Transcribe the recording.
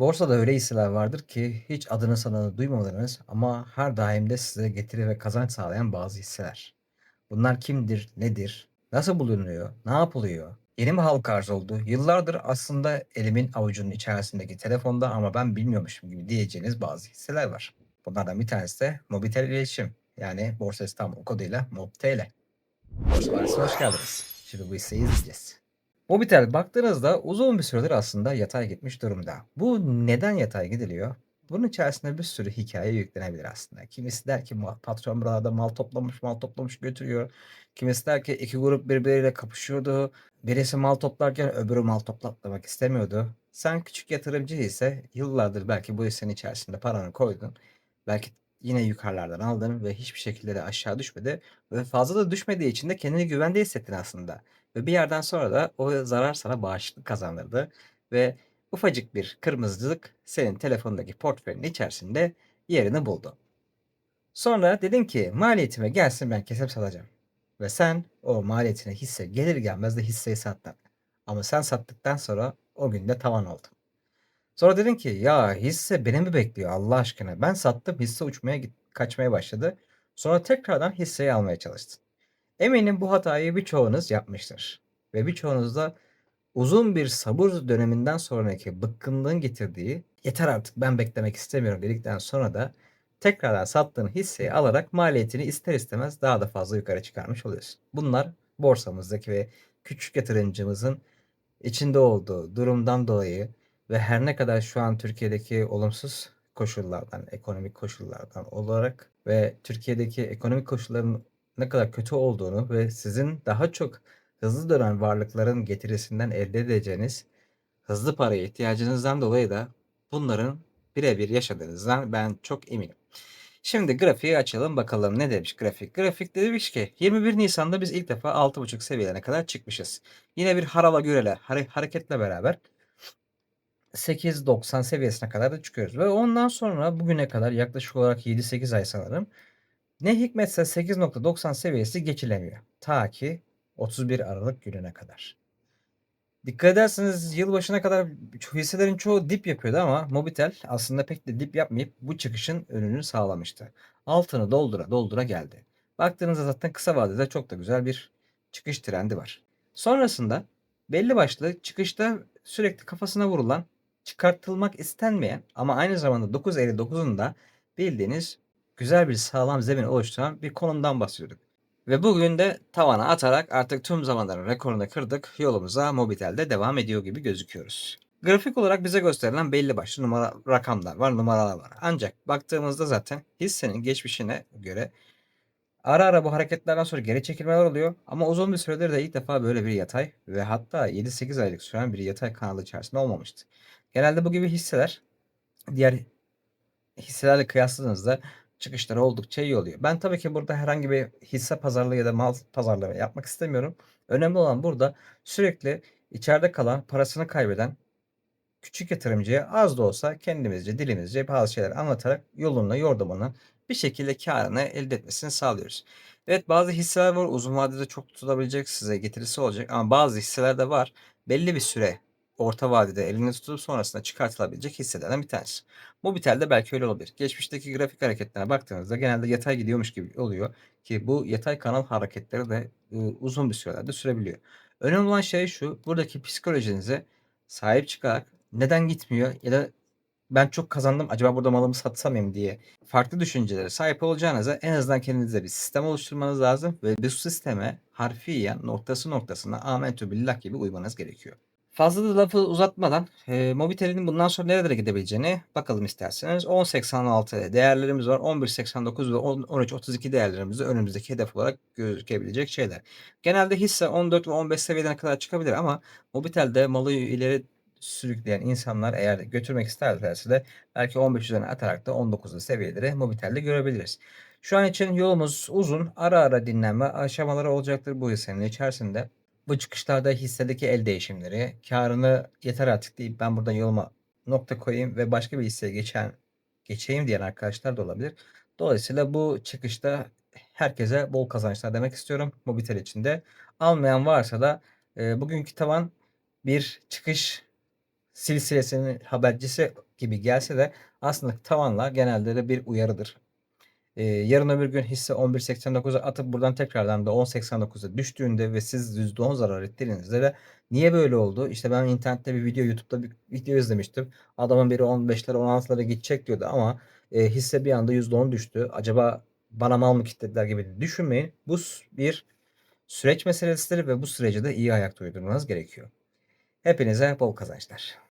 Borsada öyle hisseler vardır ki hiç adını sanını duymadığınız ama her daim de size getiri ve kazanç sağlayan bazı hisseler. Bunlar kimdir, nedir, nasıl bulunuyor, ne yapılıyor? Yeni mi halka arz oldu? Yıllardır aslında elimin avucunun içerisindeki telefonda ama ben bilmiyormuşum gibi diyeceğiniz bazı hisseler var. Bunlardan bir tanesi de Mobitel İletişim. Yani Borsa İstanbul koduyla MOBTL. Borsa hoş geldiniz. Şimdi bu hisseyi izleyeceğiz. Mobitel baktığınızda uzun bir süredir aslında yatay gitmiş durumda. Bu neden yatay gidiliyor? Bunun içerisinde bir sürü hikaye yüklenebilir aslında. Kimisi der ki "Ma- patron buralarda mal toplamış, mal toplamış götürüyor. Kimisi der ki iki grup birbiriyle kapışıyordu. Birisi mal toplarken öbürü mal toplatmak istemiyordu. Sen küçük yatırımcı ise yıllardır belki bu hissenin içerisinde paranı koydun. Belki yine yukarılardan aldın ve hiçbir şekilde de aşağı düşmedi. Ve fazla da düşmediği için de kendini güvende hissettin aslında. Ve bir yerden sonra da o zarar sana bağışıklık kazandırdı ve ufacık bir kırmızılık senin telefondaki portföyün içerisinde yerini buldu. Sonra dedin ki maliyetime gelsin ben kesip satacağım. Ve sen o maliyetine hisse gelir gelmez de hisseyi sattın. Ama sen sattıktan sonra o günde tavan oldu. Sonra dedin ki ya hisse beni mi bekliyor Allah aşkına? Ben sattım hisse uçmaya git kaçmaya başladı. Sonra tekrardan hisseyi almaya çalıştın. Eminim bu hatayı birçoğunuz yapmıştır. Ve birçoğunuz da uzun bir sabır döneminden sonraki bıkkınlığın getirdiği yeter artık ben beklemek istemiyorum dedikten sonra da tekrardan sattığın hisseyi alarak maliyetini ister istemez daha da fazla yukarı çıkarmış oluyorsun. Bunlar borsamızdaki ve küçük yatırımcımızın içinde olduğu durumdan dolayı ve her ne kadar şu an Türkiye'deki olumsuz koşullardan, ekonomik koşullardan olarak ve Türkiye'deki ekonomik koşulların ne kadar kötü olduğunu ve sizin daha çok hızlı dönen varlıkların getirisinden elde edeceğiniz hızlı paraya ihtiyacınızdan dolayı da bunların birebir yaşadığınızdan ben çok eminim. Şimdi grafiği açalım bakalım ne demiş grafik. Grafik demiş ki 21 Nisan'da biz ilk defa 6.5 seviyelerine kadar çıkmışız. Yine bir harala gürele hare- hareketle beraber 8.90 seviyesine kadar da çıkıyoruz. Ve ondan sonra bugüne kadar yaklaşık olarak 7-8 ay sanırım ne hikmetse 8.90 seviyesi geçilemiyor. Ta ki 31 Aralık gününe kadar. Dikkat ederseniz yılbaşına kadar hisselerin çoğu dip yapıyordu ama Mobitel aslında pek de dip yapmayıp bu çıkışın önünü sağlamıştı. Altını doldura doldura geldi. Baktığınızda zaten kısa vadede çok da güzel bir çıkış trendi var. Sonrasında belli başlı çıkışta sürekli kafasına vurulan, çıkartılmak istenmeyen ama aynı zamanda 9.59'un da bildiğiniz güzel bir sağlam zemin oluşturan bir konumdan bahsediyorduk. Ve bugün de tavana atarak artık tüm zamanların rekorunu kırdık. Yolumuza Mobitel'de devam ediyor gibi gözüküyoruz. Grafik olarak bize gösterilen belli başlı numara rakamlar var, numaralar var. Ancak baktığımızda zaten hissenin geçmişine göre ara ara bu hareketlerden sonra geri çekilmeler oluyor. Ama uzun bir süredir de ilk defa böyle bir yatay ve hatta 7-8 aylık süren bir yatay kanalı içerisinde olmamıştı. Genelde bu gibi hisseler diğer hisselerle kıyasladığınızda çıkışları oldukça iyi oluyor. Ben tabii ki burada herhangi bir hisse pazarlığı ya da mal pazarlığı yapmak istemiyorum. Önemli olan burada sürekli içeride kalan, parasını kaybeden küçük yatırımcıya az da olsa kendimizce, dilimizce bazı şeyler anlatarak yolunu, yordamını bir şekilde karını elde etmesini sağlıyoruz. Evet bazı hisseler var uzun vadede çok tutulabilecek size getirisi olacak ama bazı hisseler de var belli bir süre orta vadede elini tutup sonrasında çıkartılabilecek hisselerden bir tanesi. Mobitel de belki öyle olabilir. Geçmişteki grafik hareketlerine baktığınızda genelde yatay gidiyormuş gibi oluyor ki bu yatay kanal hareketleri de ıı, uzun bir sürelerde sürebiliyor. Önemli olan şey şu, buradaki psikolojinize sahip çıkarak neden gitmiyor ya da ben çok kazandım acaba burada malımı satsam mıyım diye farklı düşüncelere sahip olacağınıza en azından kendinize bir sistem oluşturmanız lazım ve bu sisteme harfiyen noktası noktasına amentü billah gibi uymanız gerekiyor. Fazla da lafı uzatmadan e, Mobitel'in bundan sonra nerelere gidebileceğini bakalım isterseniz. 10.86 değerlerimiz var. 11.89 ve 10 13.32 değerlerimiz de önümüzdeki hedef olarak gözükebilecek şeyler. Genelde hisse 14 ve 15 seviyelerine kadar çıkabilir ama Mobitel'de malı ileri sürükleyen insanlar eğer götürmek isterlerse de belki 15 üzerine atarak da 19'lu seviyeleri Mobitel'de görebiliriz. Şu an için yolumuz uzun. Ara ara dinlenme aşamaları olacaktır bu hissenin içerisinde. Bu çıkışlarda hissedeki el değişimleri, karını yeter artık deyip ben buradan yoluma nokta koyayım ve başka bir hisseye geçen geçeyim diyen arkadaşlar da olabilir. Dolayısıyla bu çıkışta herkese bol kazançlar demek istiyorum Mobitel için de. Almayan varsa da e, bugünkü tavan bir çıkış silsilesinin habercisi gibi gelse de aslında tavanlar genelde de bir uyarıdır. Eee, yarın öbür gün hisse 11.89'a atıp buradan tekrardan da 10.89'a düştüğünde ve siz %10 zarar ettiğinizde de niye böyle oldu? İşte ben internette bir video, YouTube'da bir video izlemiştim. Adamın biri 15'lere 16'lara gidecek diyordu ama, eee, hisse bir anda %10 düştü. Acaba bana mal mı kitlediler gibi düşünmeyin. Bu bir süreç meselesidir ve bu süreci de iyi ayakta uydurmanız gerekiyor. Hepinize bol kazançlar.